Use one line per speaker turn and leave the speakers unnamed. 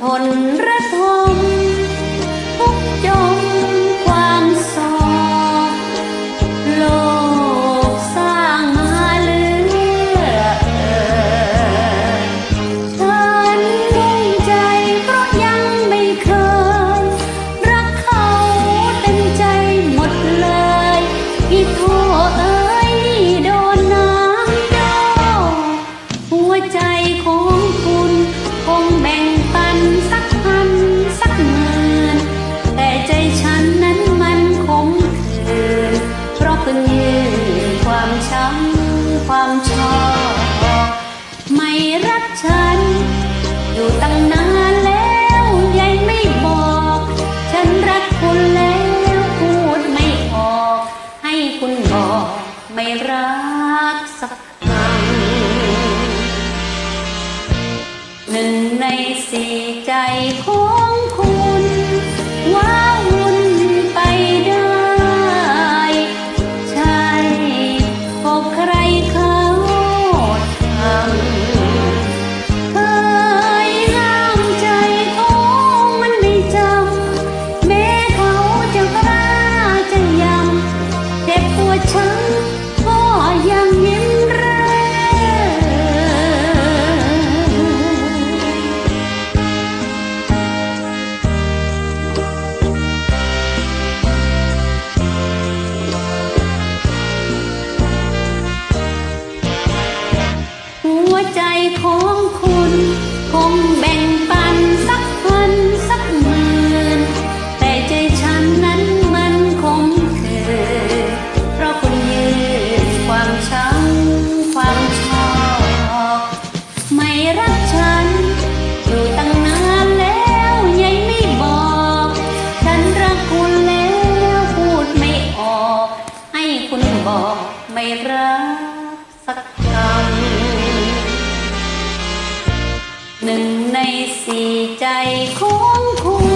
ทนรัก รักฉัน อยู่ตั้งนานแล้วยังไม่บอก ฉันรักคุณแล้วพูดไม่ออก ให้คุณบอกไม่รักสักครั้งหนึ่งในสี่ใจของ ใจของคุณ คงแบ่งปันสักพันสักหมื่นแต่ใจฉันนั้นมันคงคือเพราะคุณยืนความช้ำความชอบไม่รักฉัน อยู่ตั้งนานแล้วยังไม่บอก ฉันรักคุณแล้วพูดไม่ออก ให้คุณบอกไม่รัก หนึ่งในสี่ใจของคุณ